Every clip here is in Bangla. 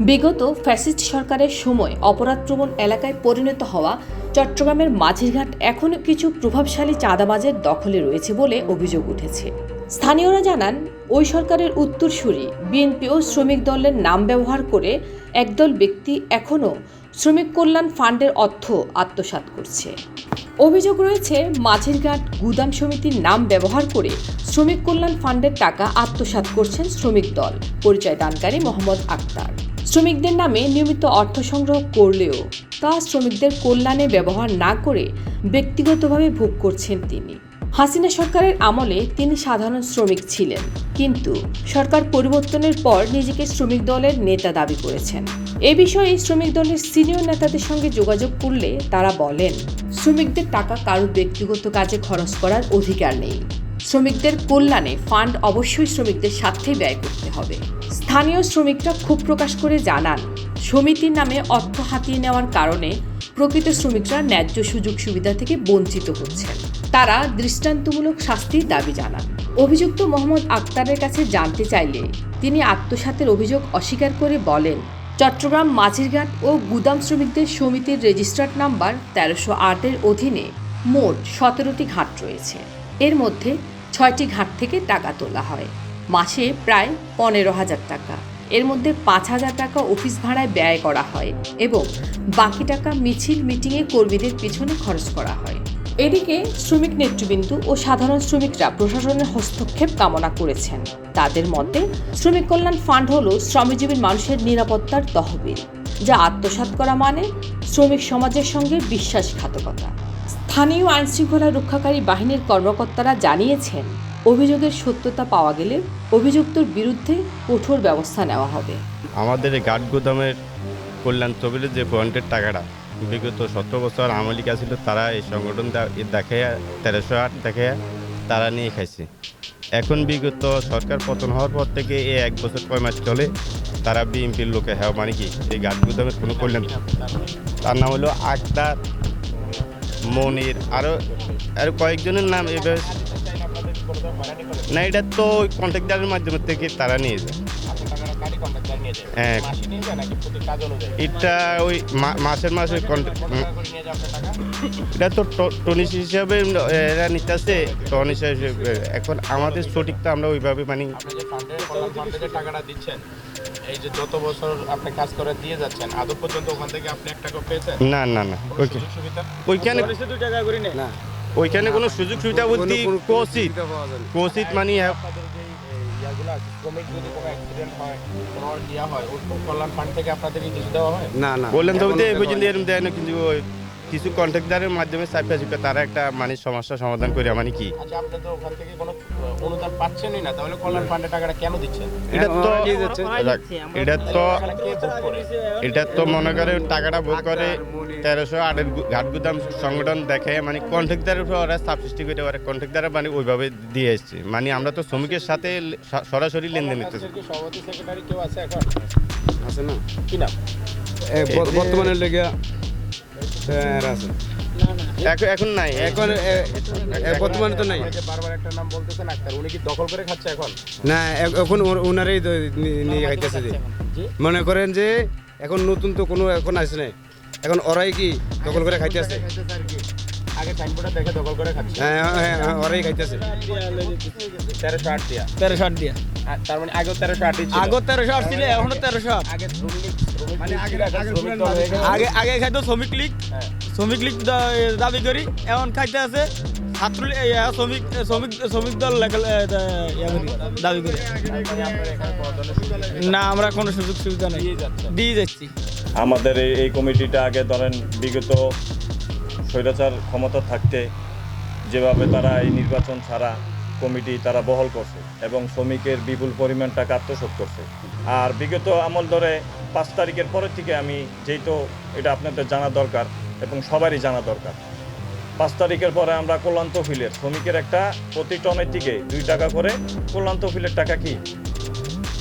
বিগত ফ্যাসিস্ট সরকারের সময় অপরাধপ্রবণ এলাকায় পরিণত হওয়া চট্টগ্রামের মাঝিরঘাট এখনও কিছু প্রভাবশালী চাঁদাবাজের দখলে রয়েছে বলে অভিযোগ উঠেছে। স্থানীয়রা জানান, ওই সরকারের উত্তরসূরি বিএনপি ও শ্রমিক দলের নাম ব্যবহার করে একদল ব্যক্তি এখনও শ্রমিক কল্যাণ ফান্ডের অর্থ আত্মসাৎ করছে। অভিযোগ রয়েছে, মাঝিরঘাট গুদাম সমিতির নাম ব্যবহার করে শ্রমিক কল্যাণ ফান্ডের টাকা আত্মসাৎ করছেন শ্রমিক দল। পরিচয় দানকারী মোহাম্মদ আক্তার। শ্রমিকদের নামে নিয়মিত অর্থ সংগ্রহ করলেও তা শ্রমিকদের কল্যাণে ব্যবহার না করে ব্যক্তিগতভাবে ভোগ করছেন তিনি। হাসিনা সরকারের আমলে তিনি সাধারণ শ্রমিক ছিলেন, কিন্তু সরকার পরিবর্তনের পর নিজেকে শ্রমিক দলের নেতা দাবি করেছেন। এ বিষয়ে শ্রমিক দলের সিনিয়র নেতাদের সঙ্গে যোগাযোগ করলে তারা বলেন, শ্রমিকদের টাকা কারও ব্যক্তিগত কাজে খরচ করার অধিকার নেই। শ্রমিকদের কল্যাণে ফান্ড অবশ্যই শ্রমিকদের স্বার্থে ব্যয় করতে হবে। স্থানীয় শ্রমিকরা ক্ষোভ প্রকাশ করে জানান, সমিতির নামে অর্থ হাতিয়ে নেওয়ার কারণে প্রকৃত শ্রমিকরা ন্যায্য সুযোগ সুবিধা থেকে বঞ্চিত হচ্ছেন। তারা দৃষ্টান্তমূলক শাস্তির দাবি জানান। অভিযুক্ত মোহাম্মদ আক্তারের কাছে জানতে চাইলে তিনি আত্মসাতের অভিযোগ অস্বীকার করে বলেন, চট্টগ্রাম মাঝিরঘাট ও গুদাম শ্রমিকদের সমিতির রেজিস্ট্রার্ড নাম্বার তেরোশো আটের অধীনে মোট সতেরোটি ঘাট রয়েছে। এর মধ্যে ছয়টি ঘাট থেকে টাকা তোলা হয়। মাসে প্রায় পনেরো হাজার টাকা। এর মধ্যে পাঁচ হাজার টাকা অফিস ভাড়ায় ব্যয় করা হয় এবং বাকি টাকা মিছিল মিটিংয়ে কর্মীদের পিছনে খরচ করা হয়। এদিকে শ্রমিক নেতৃবৃন্দ ও সাধারণ শ্রমিকরা প্রশাসনের হস্তক্ষেপ কামনা করেছেন। তাদের মতে, শ্রমিক কল্যাণ ফান্ড হল শ্রমজীবী মানুষের নিরাপত্তার তহবিল, যা আত্মসাৎ করা মানে শ্রমিক সমাজের সঙ্গে বিশ্বাসঘাতকতা। স্থানীয় আইনশৃঙ্খলা রক্ষাকারী বাহিনীর কর্মকর্তারা জানিয়েছেন, অভিযোগের সত্যতা পাওয়া গেলে অভিযুক্তর বিরুদ্ধে কঠোর ব্যবস্থা নেওয়া হবে। আমাদের ঘাট গুদামের কল্যাণ তহবিলের যে ফন্ডের টাকাটা, বিগত সতেরো বছর আমলিকা ছিল তারা এই সংগঠন দেখে তেরোশো আট দেখে তারা নিয়ে খাইছে। এখন বিগত সরকার পতন হওয়ার পর থেকে এই এক বছর কয় মাস চলে, তারা বিএনপির লোকে হ্যাঁ মানে কি? এই ঘাট গুদামের কোনো কল্যাণ তার নাম হলো আক্তার মনির আরও আরও কয়েকজনের নাম এবার না, এটা তো কন্ট্রাক্টারের মাধ্যমে থেকে তারা নিয়ে যায়। হ্যাঁ। এটা ওই মাসের মাসে এটা তো টনিস হিসাবে এরা নিতেছে টন হিসাবে। এখন আমাদের সঠিকটা আমরা ওইভাবে মানে এই যে যত বছর আপনি কাজ করে দিয়ে যাচ্ছেন আদৌ পর্যন্ত ওখান থেকে আপনি এক টাকা পেয়েছেন? না না না কোনো ওইখানে সুযোগ সুবিধা? ওইখানে না। ওইখানে কোনো সুযোগ সুবিধা বলতে কোচিত। কোচিত মানে হয়। কোনো ইয়া হয় ওই কল্যাণ ফান্ড থেকে আপনাদেরকে কিছু দেওয়া হয়? না না। বললেন তো এই পর্যন্ত এরকম দেয় না কিন্তু ওই কিছু কন্ট্রাক্টারের মাধ্যমে চাপিয়া চুপে তারা একটা মানে সমস্যা সমাধান করে মানে কি আচ্ছা আপনি তো ওখান থেকে কোনো অনুদান পাচ্ছেনই না তাহলে কল্যাণ ফান্ডে টাকাটা কেন দিচ্ছেন এটা তো এটা তো এটা তো মনে করে টাকাটা ভোগ করে তেরোশো আটের ঘাট গুদাম সংগঠন দেখে মানে কন্ট্রাক্টারের উপর ওরা চাপ সৃষ্টি করে ওরা কন্ট্রাক্টার মানে ওইভাবে দিয়ে এসছে মানে আমরা তো শ্রমিকের সাথে সরাসরি লেনদেন নিতেছি আপনাদের কি সভাপতি সেক্রেটারি কেউ আছে এখন আছে না কি নাম এ, বর্তমানে লেগে আছে এখন নাই। এখন বর্তমানে তো নাই। বারবার একটা নাম বলতেছেন উনি কি দখল করে খাচ্ছে এখন না এখন ওনারাই নিয়ে খাইতেছে যে। মনে করেন যে এখন নতুন তো কোনো এখন আসে নাই। এখন ওরাই কি দখল করে খাইতেছে আগে সাইনবোর্ডে দেখে দখল করে খাচ্ছে। হ্যাঁ হ্যাঁ, হ্যাঁ, মানে শ্রমিক খাইতো লীগ। লীগ দাবি করি এখন খাইতে আছে। শ্রমিক শ্রমিক শ্রমিক দল দাবি করি। না আমরা কোনো সুযোগ সুবিধা নেই। দিয়ে যাচ্ছি। আমাদের এই এই কমিটিটা আগে ধরেন বিগত স্বৈরাচার ক্ষমতা থাকতে যেভাবে তারা এই নির্বাচন ছাড়া কমিটি তারা বহল করছে এবং শ্রমিকের বিপুল পরিমাণ টাকা আত্মসাৎ করছে। আর বিগত আমল ধরে পাঁচ তারিখের পরের থেকে আমি যেহেতু এটা আপনাদের জানা দরকার এবং সবারই জানা দরকার, পাঁচ তারিখের পরে আমরা কল্যাণ তহবিলের শ্রমিকের একটা প্রতি টনের দিকে দুই টাকা করে কল্যাণ তহবিলের টাকা কি?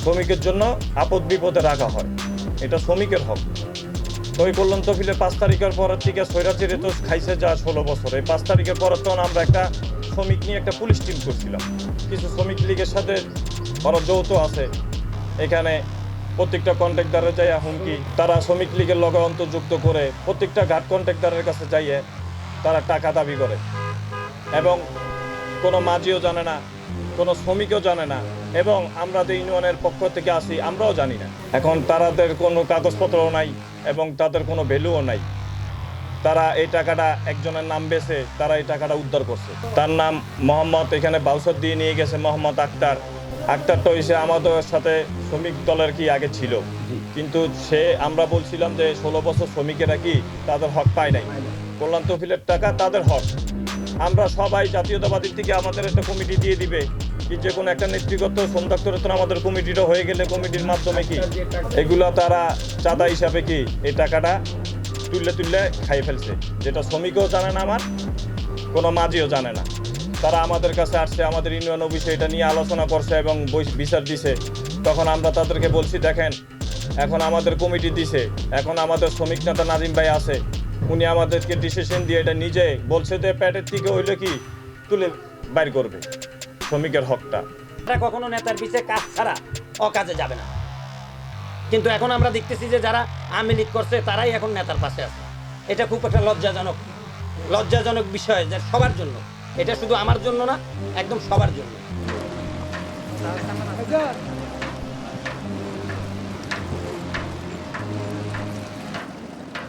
শ্রমিকের জন্য আপদ বিপদে রাখা হয়। এটা শ্রমিকের হক। তো ওই কল্যাণ তহবিলে পাঁচ তারিখের পরের থেকে সৈরাচিরে তো খাইছে যা ষোলো বছর। এই পাঁচ তারিখের পরের তখন আমরা একটা শ্রমিক নিয়ে একটা পুলিশ টিম করছিলাম। কিছু শ্রমিক লীগের সাথে ওরা যৌথ আছে। এখানে প্রত্যেকটা কন্ট্রাক্টারে যাইয়া হুমকি, তারা শ্রমিক লীগের লগে অন্তর্যুক্ত করে প্রত্যেকটা ঘাট কন্ট্রাক্টারের কাছে যাইয়ে তারা টাকা দাবি করে। এবং কোনো মাঝিও জানে না কোনো শ্রমিকও জানে না এবং আমরা যে ইউনিয়নের পক্ষ থেকে আসি আমরাও জানি না। এখন তাদের কোনো কাগজপত্রও নাই এবং তাদের কোনো ভ্যালুও নাই। তারা এই টাকাটা একজনের নাম বেছে, তারা এই টাকাটা উদ্ধার করছে। তার নাম মোহাম্মদ এখানে বাউসর দিয়ে নিয়ে গেছে মোহাম্মদ আক্তার। আক্তারটা হয়েছে আমাদের সাথে শ্রমিক দলের কি আগে ছিল। কিন্তু সে, আমরা বলছিলাম যে ষোলো বছর শ্রমিকেরা কি তাদের হক পায় নাই। কল্যাণ তহবিলের টাকা তাদের হক। আমরা সবাই জাতীয়তাবাদীর থেকে আমাদের একটা কমিটি দিয়ে দিবে কি যে কোনো একটা নেতৃত্ব সন্তাক্তরে তো আমাদের কমিটিটা হয়ে গেলে কমিটির মাধ্যমে কি? এগুলো তারা চাঁদা হিসাবে কি এই টাকাটা তুললে তুললে খাই ফেলছে। যেটা শ্রমিকও জানে না আমার, কোনো মাঝিও জানে না। তারা আমাদের কাছে আসছে, আমাদের ইউনিয়ন অফিসে এটা নিয়ে আলোচনা করছে এবং বিচার দিছে। তখন আমরা তাদেরকে বলছি, দেখেন, এখন আমাদের কমিটি দিছে, এখন আমাদের শ্রমিক নেতা নাজিম ভাই আছে উনি আমাদেরকে ডিসিশন দিয়ে এটা নিজে বলছে যে প্যাটের থেকে হইলে কি তুলে বাইর করবে শ্রমিকের হকটা। এটা কখনো নেতার পিছে কাজ ছাড়া অকাজে যাবে না। কিন্তু এখন আমরা দেখতেছি যে যারা আওয়ামী লীগ করছে, তারাই এখন নেতার পাশে আছে। এটা খুব একটা লজ্জাজনক লজ্জাজনক বিষয় যে সবার জন্য। এটা শুধু আমার জন্য না, একদম সবার জন্য।